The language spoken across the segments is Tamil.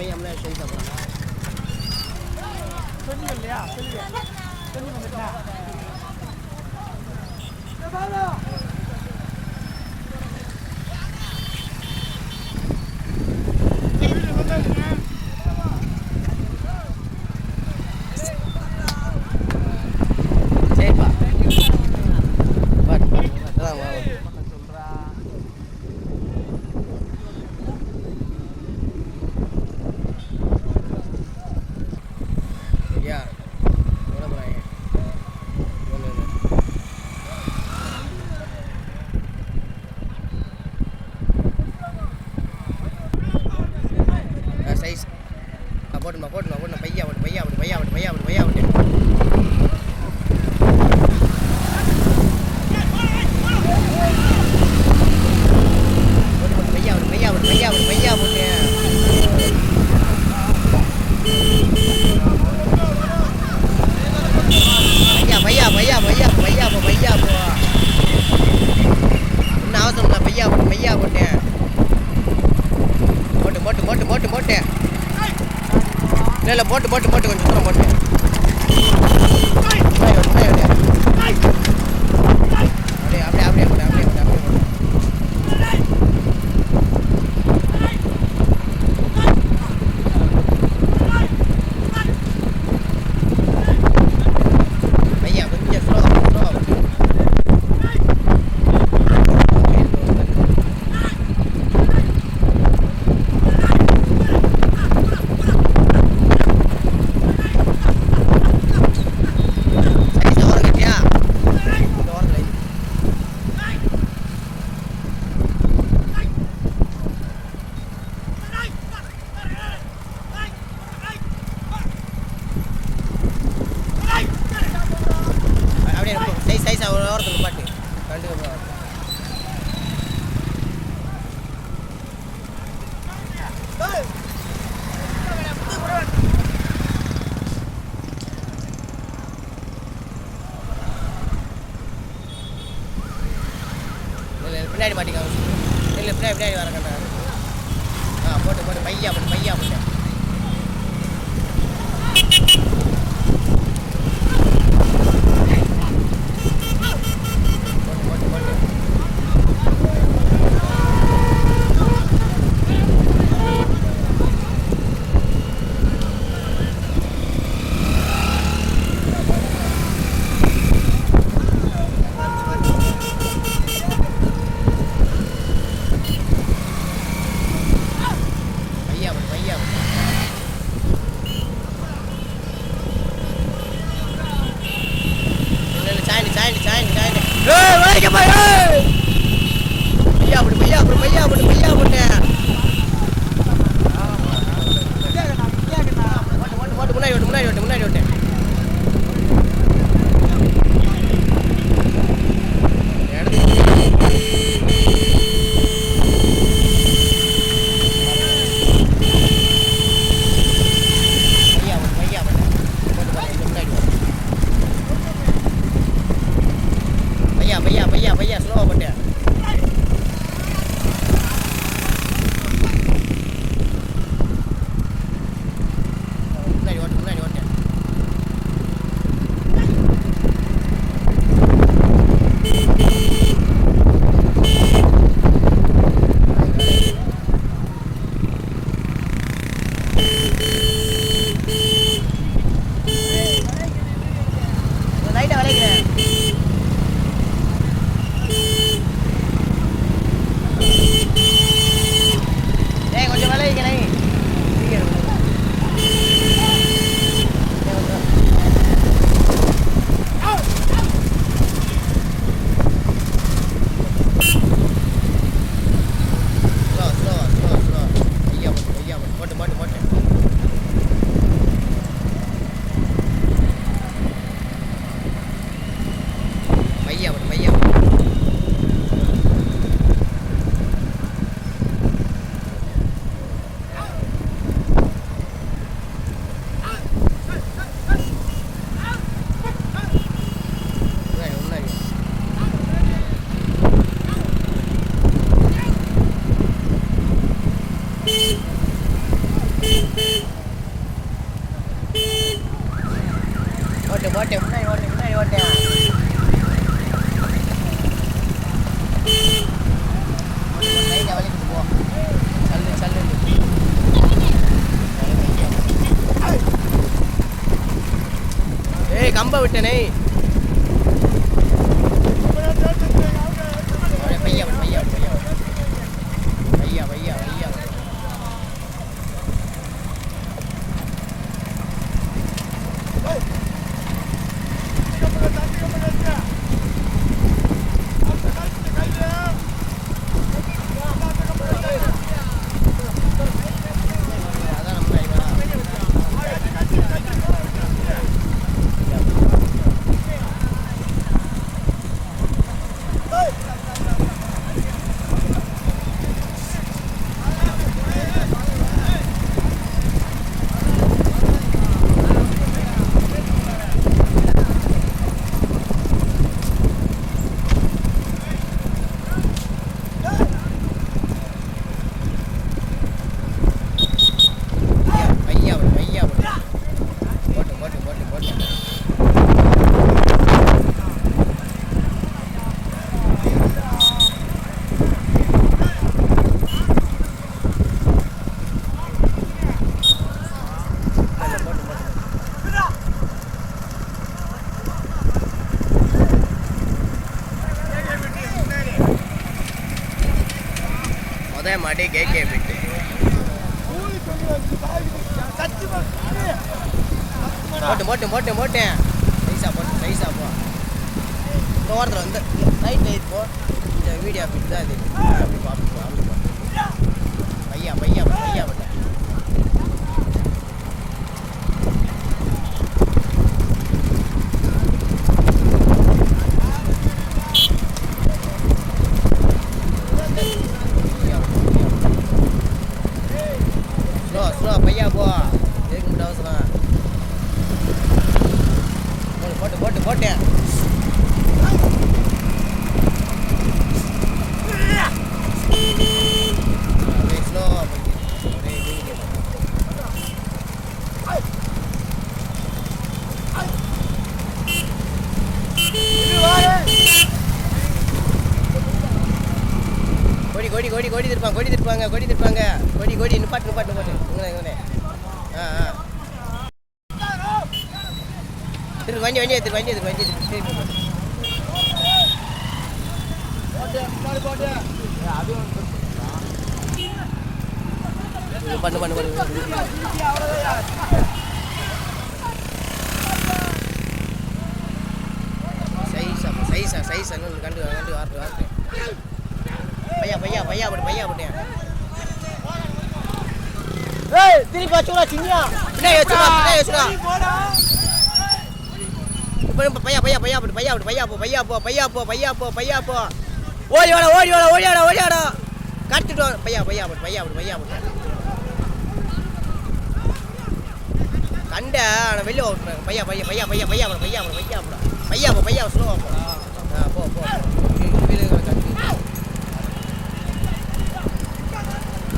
ভাই আমরা সেই যাবো না போட்டுமா போட்டுமா போட்டுமா பையா விட்டு பையா விட்டு பையா விட்டு பையா விட்டு பையா விட்டு இல்லை இல்லை போட்டு போட்டு போட்டு கொஞ்சம் தூரம் போட்டு. அப்படியே அப்படியே பின்னாடி மாட்டிக்கோ. இல்லை பின்னாடி பின்னாடி வர கட்டாங்க ஆ போட்டு போட்டு பையா போட்டு பையா போட்டு. கம்ப விட்டனே பையா பையா பையா பையா பையா பையா அதான் நம்ம இவனா. பையா விடு, பையா விடு. போட்டு போட்டு போட்டு போட்டு போட்டு, போட்டு, போட்டு. முத மாடி கேகே பிட்டு போட்டு போட்டு போட்டு. போட்டேன் சைஸா போட்டு சைஸா போ. இந்த ஓரத்தில் வந்து ரைட் லைட் போ. இந்த வீடியோ அப்படி தான் இது. ஆ, அப்படி போ அப்படி போ அப்படி போ பையா பையா பையா போட்டேன் ஸ்லோ ஸ்லோ பையா போ எதுக்கு மட்டும் அவசரம் போட்டு போட்டு போட்டு போட்டேன் அப்படியே ஸ்லோவாக போயிட்டு ஒரே இதுக்கு கொடி கொடி கொடி கொடி திருப்பாங்க கொடி திருப்பாங்க கொடி கொடி நிப்பாட்டு நிப்பாட்டு நிப்பாட்டு. இங்கே இங்கே ஆ ஆ. திரு வண்டி வண்டி எடுத்து வண்டி எடுத்து வண்டி எடுத்து திருப்பி பண்ணு பண்ணு பண்ணு. சைஸா சைஸா சைஸா. இன்னும் கண்டு கண்டு வார்த்தை வார்த்தை. பையா பையா பையா அப்படி பையா அப்படியே திருப்பி வச்சுடா சின்னியா பின்னாடி வச்சுடா பின்னாடி வச்சுடா இப்போ பையா பையா பையா போட்டு பையா பையா போ பையா போ பையா போ பையா போ பையா போ ஓடி வாடா ஓடி வாடா ஓடி வாடா ஓடி வாடா கட்டுட்டு பையா பையா போட்டு பையா போட்டு பையா போட்டு கண்ட ஆனால் வெளியே ஓட்டுறாங்க பையா பையா பையா பையா பையா போட பையா போட பையா போட பையா போ பையா ஸ்லோவா போ போ போ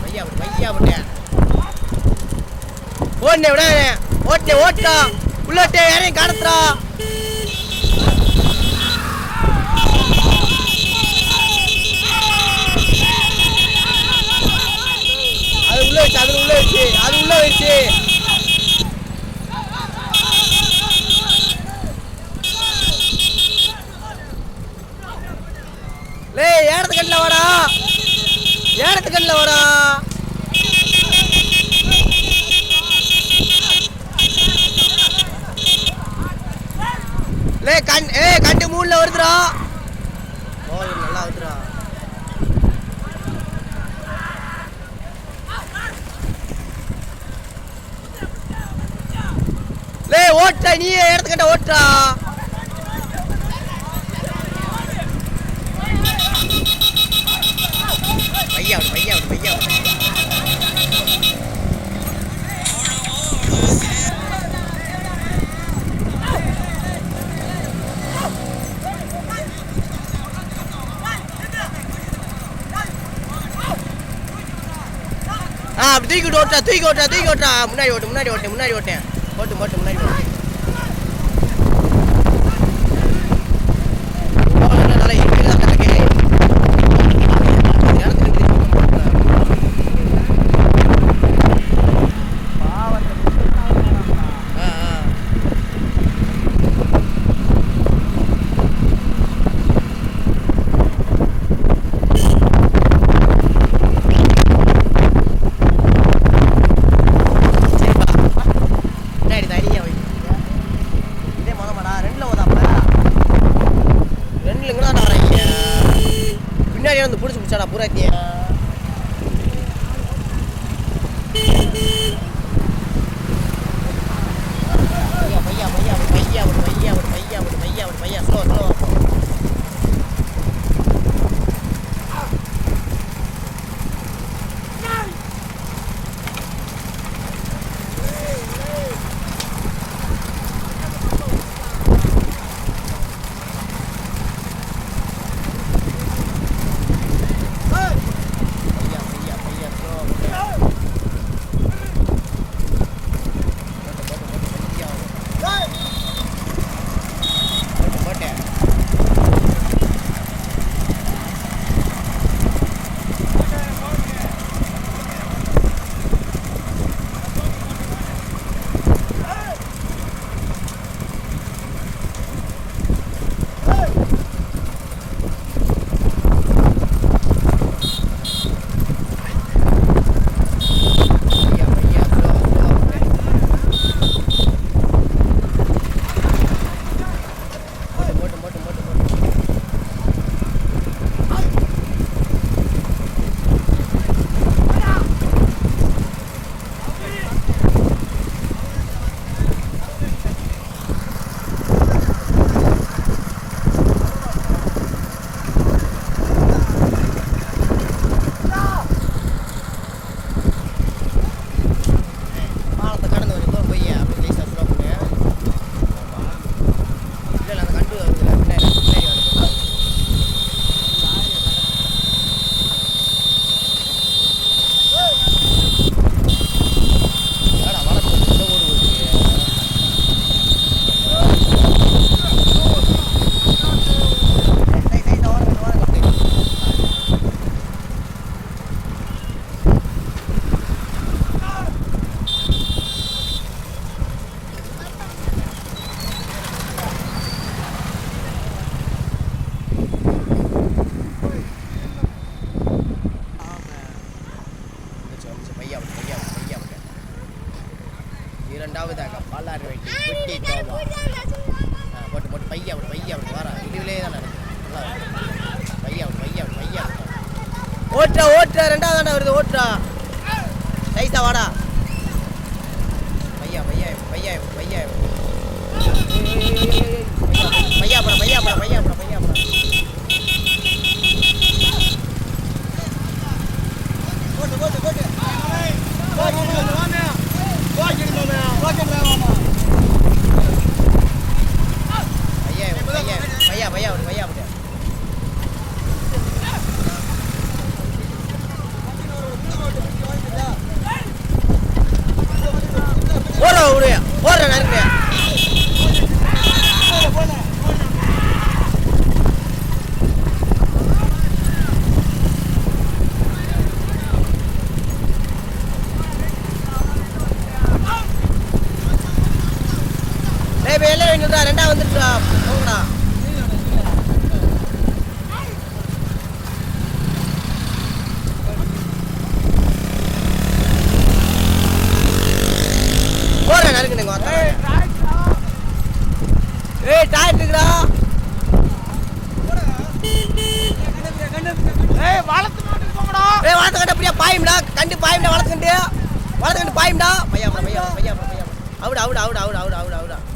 பையா போட்டு பையா போட்டேன் ஓடுனே விடாதே. ஓட்டே ஓட்டா உள்ளோட்டே யாரையும் கடத்துறா அது உள்ள வச்சு அது உள்ள வச்சு அது உள்ள வச்சு. லே ஏடத்து கண்ணில் வாடா. ஏடத்து கண்ணில் வாடா. இடத்துக்கிட்ட ஓட்டுறா பையா விடு, பையா விடு, பையா விடு. ஆ அப்படி தூக்கி ஓட்டா தூக்கி ஓட்டா தூக்கி ஓட்டா முன்னாடி ஓட்டு முன்னாடி ஓட்டேன் முன்னாடி ஓட்டேன் ஓட்டு ஓட்டு முன்னாடி ஓட்டு Поехали, поехали, поехали, поехали, поехали, поехали, поехали, поехали, ஓட்டுறா ஓட்டுறா ரெண்டாவது தாண்டா வருது ஓட்டுறா சைஸா வாடா பையா பையா பையா பையா பையா பட பையா பட பையா பட பையா பட போட்டு போட்டு போட்டு பையா பையா பையா பையா வளர்த்து கண்டு பாயும்டா பையா பையா பையா பையா பையா அவுடா அவுடா அவுடா அவுடா அவுடா அவுடா அவுடா பையா